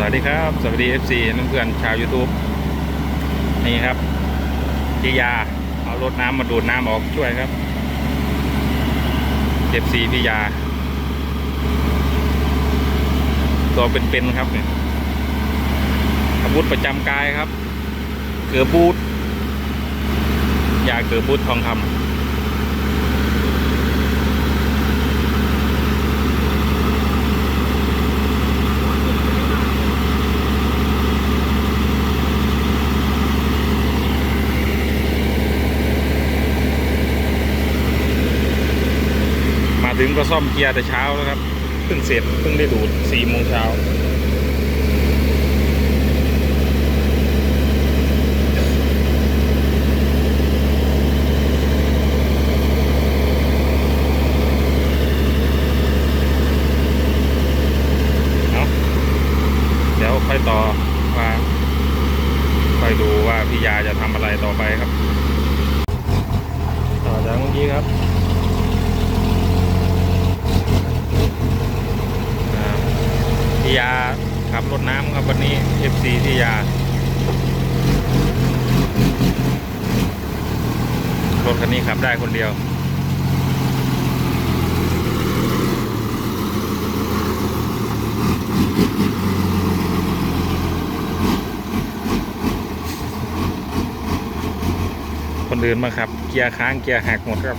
สวัสดีครับ สวัสดี FC เพื่อนๆชาว YouTube นี่ครับพี่ยาเอารถน้ำมาดูดน้ำออกช่วยครับ FC พี่ยา ตัวเป็นๆครับเนี่ยอาวุธประจำกายครับ เกือบูทยาเกือบูททองคำ ถึงก็ซ่อมเกียร์แต่เช้าแล้วครับเพิ่งเสร็จเพิ่งได้ดูดสี่โมงเช้าเอาเดี๋ยวค่อยต่อว่าค่อยดูว่าพี่ยาจะทำอะไรต่อไปครับ ต่อจากเมื่อกี้ครับ อ่า พี่ยาขับรถน้ำครับวันนี้ FC พี่ยารถคันนี้ขับได้คนเดียวคนอื่นมาขับ เกียร์ค้างเกียร์หักหมดครับ